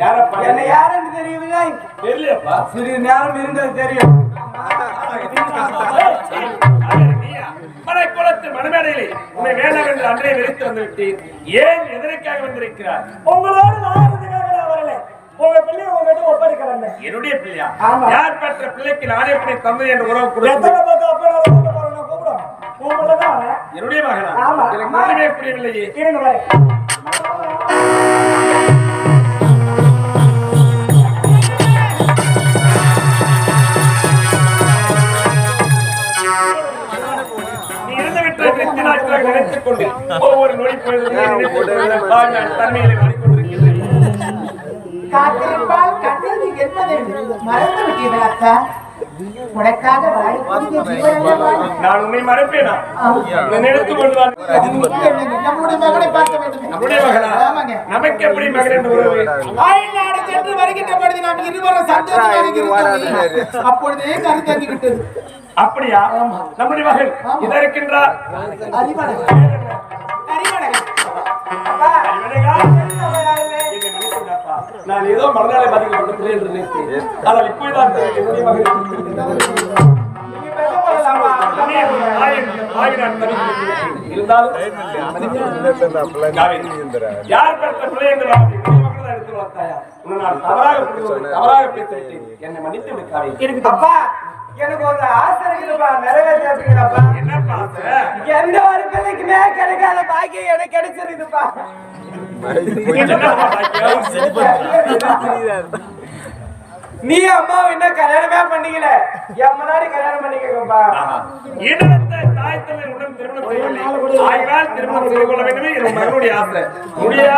யாரப்பா என்னை யார் என்று தெரியவில்லை தெரியலையப்பா. சிறிது நேரம் இருந்தது தெரியும். மணமேடையிலே உன்னை வேண்டாம் என்று அன்றே வெறித்து வந்து விட்டேன் ஏன் எதற்காக வந்திருக்கிறார்? உங்களோடு வரல உங்க பிள்ளை உங்ககிட்ட ஒப்படைக்க வந்தேன் என்னுடைய பிள்ளையா. யார் பெற்ற பிள்ளைக்கு நானே எப்படி தந்தை என்று உறவு கொடுத்து. என்னுடைய மகனா. எனக்கு புரியவில்லையே எத்தனை நாட்களாக நினைத்துக் கொண்டு ஒவ்வொரு நொடி பொழுதும் வாழ்நாள் தன்மையிலே மாறிக்கொண்டிருக்கின்றேன் காத்திருப்பால் கண்டது என்பதை மறந்து விட்டீர்கள் அக்கா. உனக்காக வாழக்கூடிய ஜீவனல்லவா? நான் உன்னை மறப்பேனா? உன்னை நினைத்துக் கொண்டுதான். நம்முடைய மகனை பார்க்க வேண்டும். நம்முடைய மகனா? ஆமாங்க. நமக்கு எப்படி மகன் என்று உறவு? அயல்நாடு சென்று வருகின்ற பொழுது நாம் இருவரும் சந்தோஷமாக இருந்தோம். அப்பொழுதே கரு தங்கி விட்டது அப்படியா நம்முடைய மகன் இதா இருக்கின்றார். நான் ஏதோ மனதாலே பாதிக்கப்பட்ட பிள்ளை என்று நினைத்தேன் ஆனால் தெரியும் என்னுடைய. இருந்தாலும் காவேரி, யார் பெற்ற பிள்ளை என்று தவறாக தவறாக. என்னை மன்னித்து விடு காவேரி. அப்பா எனக்கு ஒரு ஆசை இருக்குதுப்பா நிறைவேற்றப்பா என்னப்பா? எந்த ஒரு பிள்ளைக்குமே கிடைக்காத பாக்கியம் எனக்கு கிடைச்சிருக்குதுப்பா? நீ அம்மா இன்னும் கல்யாணமே பண்ணிக்கல. என் முன்னாடி கல்யாணம் பண்ணிக்கப்பா இடத்த தாய் தந்தை உடன் திருமணம் செய்யவில்லை. ஆகினால் திருமணம் செய்து கொள்ள வேண்டுமே என் மகனுடைய ஆசை. உடைய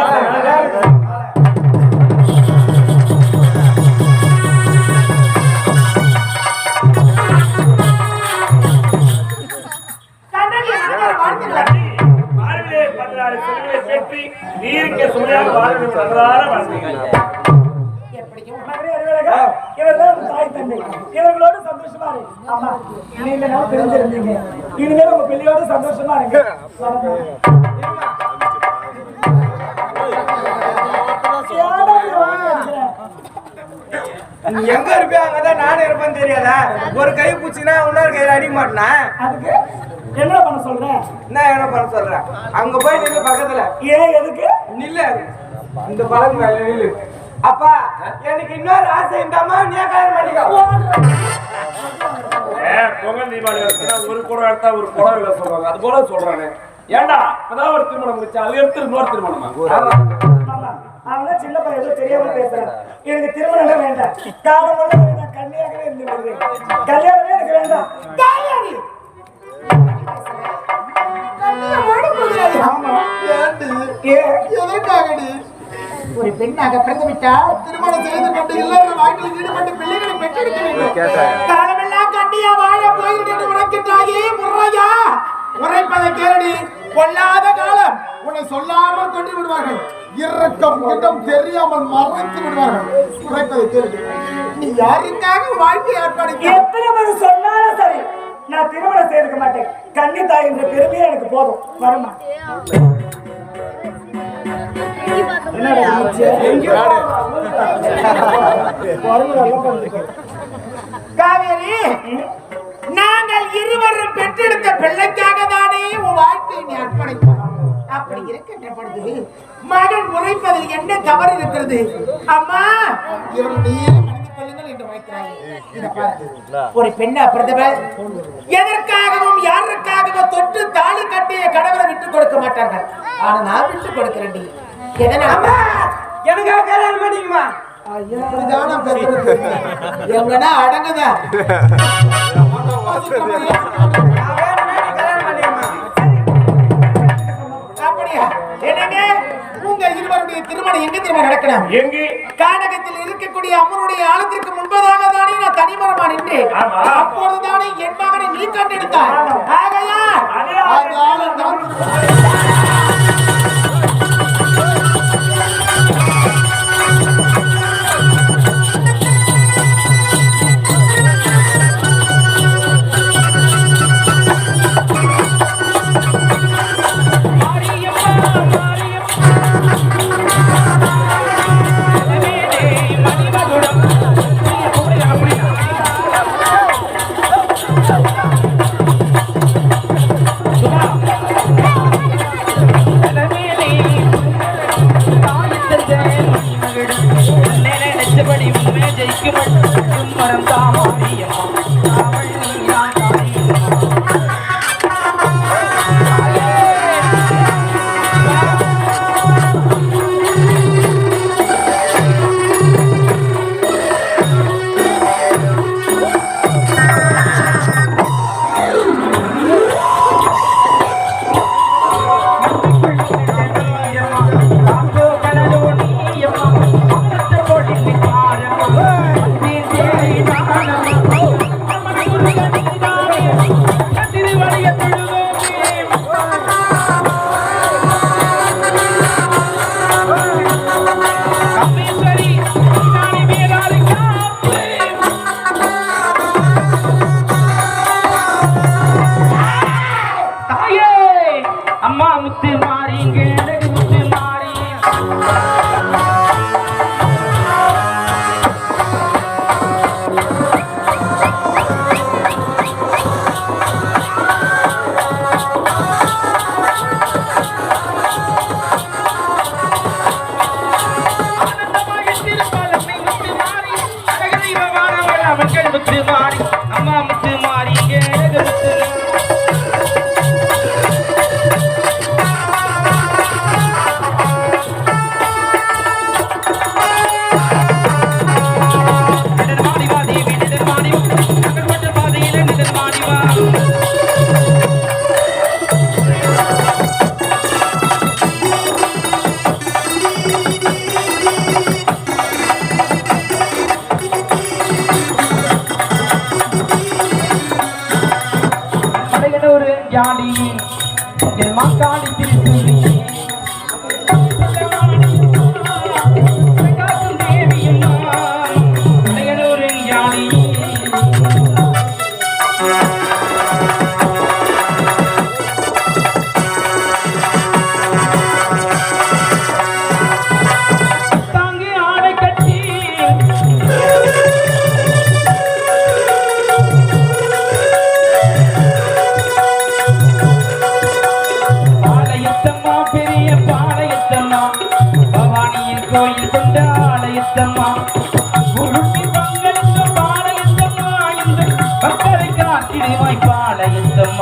பதினாறு செல்வங்களை பெற்றி நீருக்கு சுமையாக இவர்கள் தாய் தந்தை. இவர்களோடு சந்தோஷமா இருக்கு ஆமா நீங்க நாள் பிரிஞ்சிருந்தீங்க இனிமேல் உங்க பிள்ளையோட சந்தோஷமா இருங்க. நீ எங்க இருப்பியா அங்கதான் நானும் இருப்பேன்னு தெரியாதா? ஒரு கை பூச்சினா இன்னொரு கையில அடிக்க மாட்டேனா? அதுக்கு என்ன பண்ண சொல்றேன் என்ன என்ன பண்ண சொல்றேன்? அங்க போய் நில்லு பக்கத்துல. ஏன் எதுக்கு? நில்லு. இந்த பழம் மேல நில்லு. அப்பா எனக்கு இன்னொரு ஆசை இந்தாமா நீ கல்யாணம் பண்ணிக்கோ ஏ, பொங்கல் தீபாவளி ஒரு குடம் எடுத்தா ஒரு குடம் இல்லை சொல்றாங்க அது போல சொல்றானே. ஏண்டா? இப்பதான் ஒரு திருமணம் முடிச்சு அது எடுத்து இன்னொரு திருமணமா? ஆமா. ஆமா அவங்க சின்ன பையன் தெரியாம பேசுறேன். எனக்கு திருமணம் வேண்டாம். காலம் நான் கன்னியாகவே இருந்து கல்யாணமே எனக்கு வேண்டாம். ஒரு பெண்ணாக பிறந்துவிட்டால் திருமணம் செய்து கொண்டு எல்லாரும் வாழ்க்கையில் ஈடுபட்டு பிள்ளைகளை பெற்றெடுக்க வேண்டும் காலமெல்லாம் கண்ணியா வாழ போயிருந்தது உனக்கின்றாயே முறையா உரைப்பதை கேரடி கொள்ளாத காலம் உன்னை சொல்லாமல் கொண்டு விடுவார்கள் இறக்கம் இடம் தெரியாமல் மறைத்து விடுவார்கள் உரைப்பதை கேரடி நீ யாருக்காக வாழ்க்கை ஏற்பாடு எப்படி சொன்னாலும் சரி. நான் திருமணம் செய்திருக்க மாட்டேன். கன்னி தாய் என்ற பெருமையே எனக்கு போதும். வரமா. காவேரி நாங்கள் இருவரும் பெற்றெடுத்த பிள்ளைக்காக தானே உன் வாழ்க்கையை நீ அர்ப்பணித்தோம் அப்படி இருக்கின்ற பொழுது மகன் உரைப்பதில் என்ன தவறு இருக்கிறது? அம்மா இவர் நீயே ஒரு பெண்ணா பிரதமர் எதற்காகவும் யாருக்காகவும் தொட்டு தாலி கட்டிய கணவரை விட்டுக் கொடுக்க மாட்டார்கள். ஆனா நான் விட்டுக் கொடுக்கிறேன் எனக்காக கல்யாணம் பண்ணிக்குமா? எங்கன்னா அடங்குதா? இருவருடைய திருமணம் எங்க திரும்ப நடக்கணும்? எங்கே? கானகத்தில் இருக்கக்கூடிய அம்மனுடைய ஆலத்திற்கு முன்பதாக தானே நான் தனிமரமா நின்றேன். ஆமா. அப்பொழுதுதானே என் மகனை நீ கண்டெடுத்தாய். ஆகையா அதே அந்த ஆளை நான்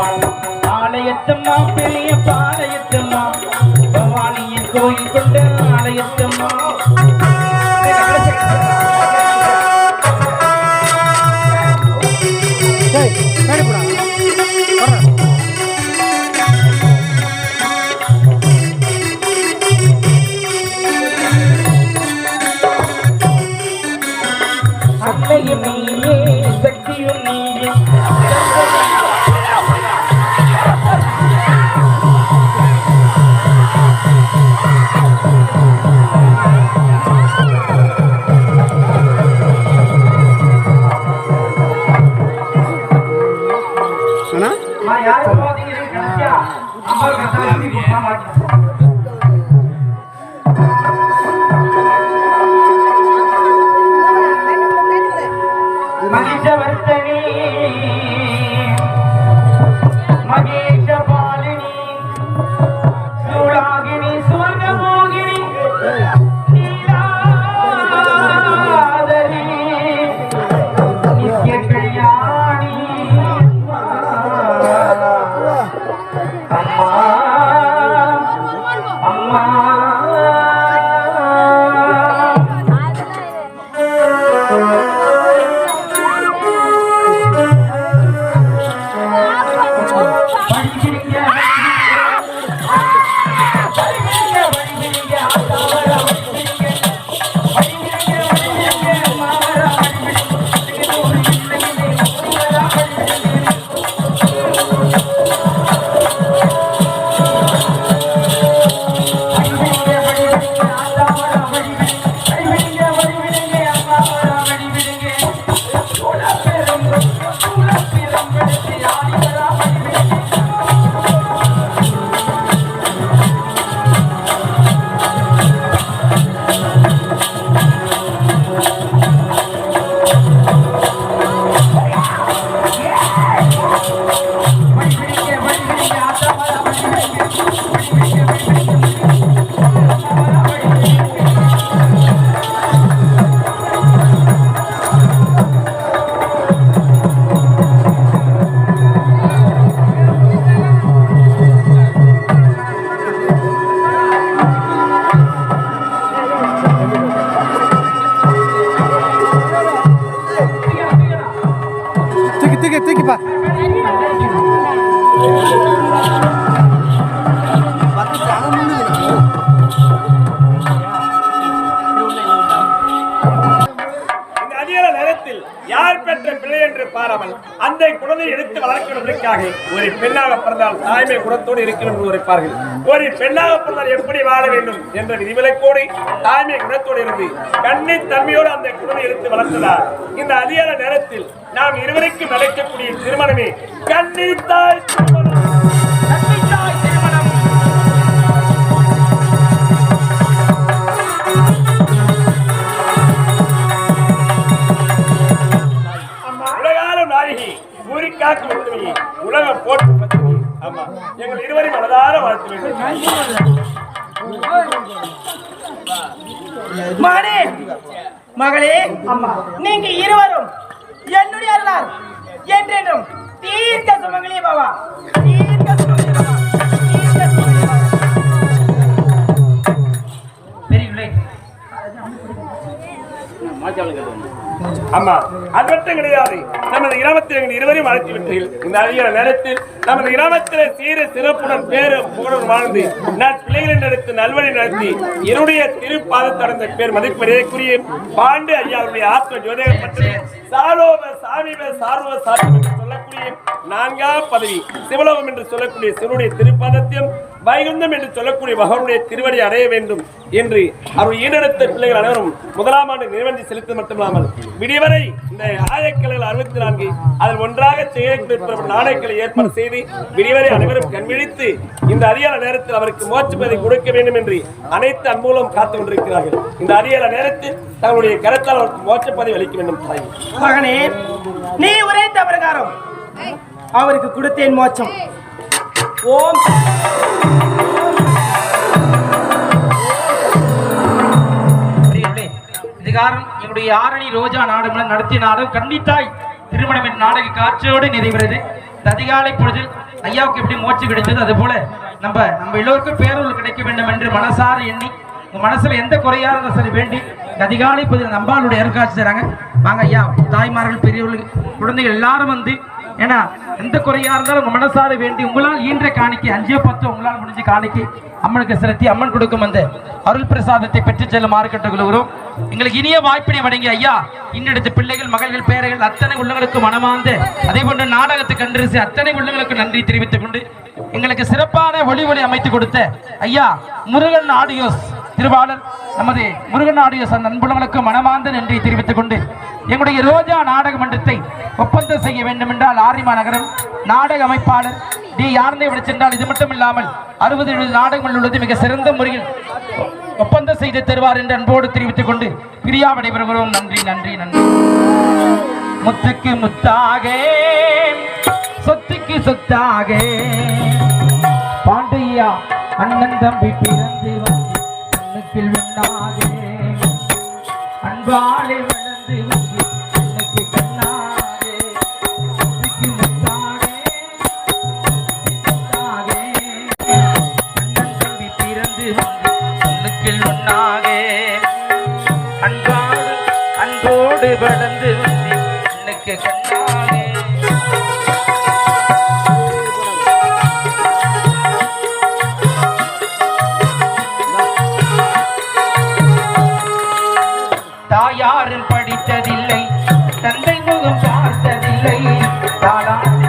ஆலயத்தம்மா பெரிய பாளையத்தம்மா பவானியின் கோயில் கொண்ட ஆலயத்தம்மா. பிள்ளை பாராமல் அந்த குழந்தை எடுத்து வளர்க்கிறதற்காக ஒரு பெண்ணாக பிறந்தால் தாய்மை குணத்தோடு இருக்கிறோம் என்று உரைப்பார்கள். ஒரு பெண்ணாக பிறந்தால் எப்படி வாழ வேண்டும் என்ற விதிவிலக்கோடு தாய்மை குணத்தோடு இருந்து கண்ணை தன்மையோடு அந்த குழந்தை எடுத்து வளர்த்ததால் இந்த அதிகார நேரத்தில் நாம் இருவருக்கும் நடக்கக்கூடிய திருமணமே கண்ணி தாய் திருமணம். ஊரிக்காக்கு மட்டுமே உலகம் போட்டு மட்டுமே ஆமா. எங்கள் இருவரையும் மனதார வாழ்த்து வேண்டும் மகனே மகளே அம்மா நீங்க இருவரும் என்னுடைய அருளார் என்றென்றும் தீர்க்க சுமங்களே பாவா. தீர்க்க சுமங்களே பாவா. தீர்க்க சுமங்களே பாவா. பெரியவர்களே ஆமா அது மட்டும் கிடையாது. நமது கிராமத்தில் எங்கள் இருவரையும் அழைத்து விட்டீர்கள். இந்த அதிகார நேரத்தில் நமது கிராமத்தில் சீர சிறப்புடன் பேரு புகழும் வாழ்ந்து நான் பிள்ளைகளின் எடுத்து நல்வழி நடத்தி என்னுடைய திருப்பாதத்தடந்த பேர் மதிப்பதற்குரிய பாண்டு ஐயாவுடைய ஆத்ம ஜோதிகப்பட்டது சாலோப சாமிவ சார்வ சாமி என்று சொல்லக்கூடிய நான்காம் பதவி சிவலோகம் என்று சொல்லக்கூடிய சிவனுடைய திருப்பாதத்தையும் வைகுந்தம் என்று சொல்லக்கூடிய மகனுடைய திருவடி அடைய வேண்டும் என்று அவர் ஈடெடுத்த பிள்ளைகள் அனைவரும் முதலாம் ஆண்டு நிறுவனத்தை செலுத்த மட்டுமில்லாமல் விடிவரை இந்த ஆயக்கலைகள் அறுபத்தி நான்கு அதில் ஒன்றாக செய்யக்கூடிய நாணயக்களை ஏற்பாடு செய்து விடிவரை அனைவரும் கண்விழித்து இந்த அரியால நேரத்தில் அவருக்கு மோட்சப்பதை கொடுக்க வேண்டும் என்று அனைத்து அன்புகளும் காத்து கொண்டிருக்கிறார்கள். இந்த அரியால நேரத்தில் தங்களுடைய கருத்தால் அவருக்கு மோட்சப்பதை அளிக்க வேண்டும். தாய் மகனே நீ உரைத்த பிரகாரம் அவருக்கு கொடுத்தேன் மோட்சம். ஓம் இதுகாரம் என்னுடைய ஆரணி ரோஜா நாடகம் நடத்திய நாடகம் கன்னித்தாய் திருமணம் என்ற நாடக காட்சியோடு நிறைவுறது இந்த அதிகாலை பொழுதில் ஐயாவுக்கு எப்படி மோச்சு கிடைத்தது அது போல நம்ம நம்ம எல்லோருக்கும் பேரூர் கிடைக்க வேண்டும் என்று மனசார எண்ணி உங்க மனசுல எந்த குறையாக இருந்தாலும் சரி வேண்டி அதிகாலை பொழுதில் நம்பாளுடைய அருள்காட்சி தராங்க. வாங்க ஐயா தாய்மார்கள் பெரியவர்கள் குழந்தைகள் எல்லாரும் வந்து ஏன்னா எந்த குறையா இருந்தாலும் மனசார வேண்டி உங்களால் ஈன்ற காணிக்கை அஞ்சே பத்து உங்களால் முடிஞ்ச காணிக்கை அம்மனுக்கு செலுத்தி அம்மன் கொடுக்கும் அந்த அருள் பிரசாதத்தை பெற்று செல்லுமாறு கேட்டுக்கொள்கிறோம் எங்களுக்கு இனிய வாய்ப்பினை வழங்கி ஐயா இன்னெடுத்த பிள்ளைகள் மகள்கள் பேரைகள் அத்தனை உள்ளங்களுக்கு மனமாந்து அதே போன்று நாடகத்தை கண்டறிசி அத்தனை உள்ளங்களுக்கு நன்றி தெரிவித்துக் கொண்டு எங்களுக்கு சிறப்பான ஒளி ஒளி அமைத்து கொடுத்த ஐயா முருகன் ஆடியோஸ். திருவாளர் நமது முருகன் ஆடியோஸ் அந்த மனமார்ந்த நன்றி தெரிவித்துக் கொண்டு எங்களுடைய ரோஜா நாடக மன்றத்தை ஒப்பந்தம் செய்ய வேண்டும் என்றால் ஆரிமா நகரம் நாடக அமைப்பாளர் டி யார்ந்தை விட சென்றால் இது மட்டும் இல்லாமல் அறுபது எழுபது நாடகங்கள் உள்ளது. மிக சிறந்த முறையில் ஒப்பந்தம் செய்து தருவார் என்று அன்போடு தெரிவித்துக் கொண்டு பிரியா விடைபெறுகிறோம். நன்றி நன்றி நன்றி. முத்துக்கு முத்தாக சொத்துக்கு சொத்தாக. பாண்டையா அண்ணன் தம்பி பிறந்து அன்பாலே வளர்ந்து வந்து கண்ணுக்கு கண்ணாக முத்துக்கு அண்ணன் தம்பி பிறந்து வந்து கண்ணுக்கில் ஒன்னாக அன்பாடு அன்போடு வளர்ந்து வந்து எனக்கு கண்ணா தானா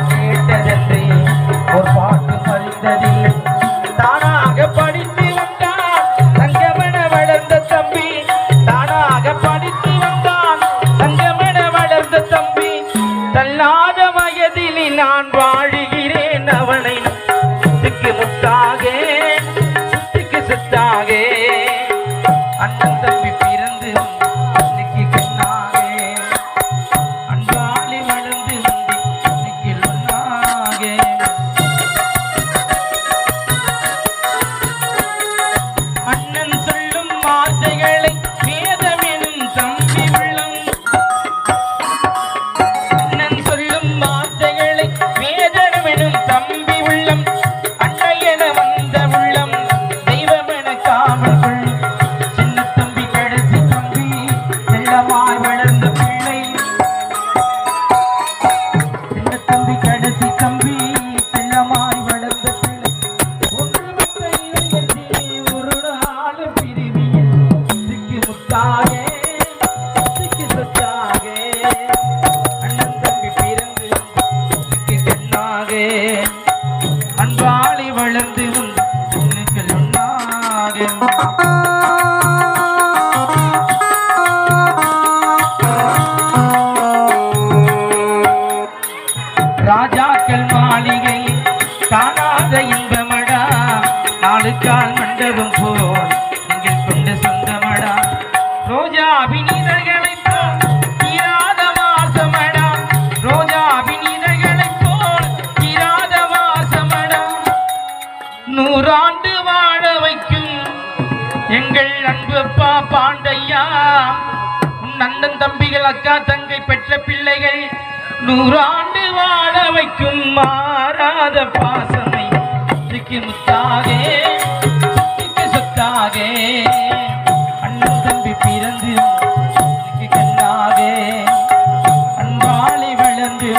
God. ஐயா உன் அண்ணன் தம்பிகள் அக்கா தங்கை பெற்ற பிள்ளைகள் நூறாண்டு வாழ வைக்கும் மாறாத பாசமை இதுக்கு முத்தாகே இதுக்கு சொத்தாகே அண்ணன் தம்பி பிறந்து கண்ணாகே அன்பாளி வளர்ந்து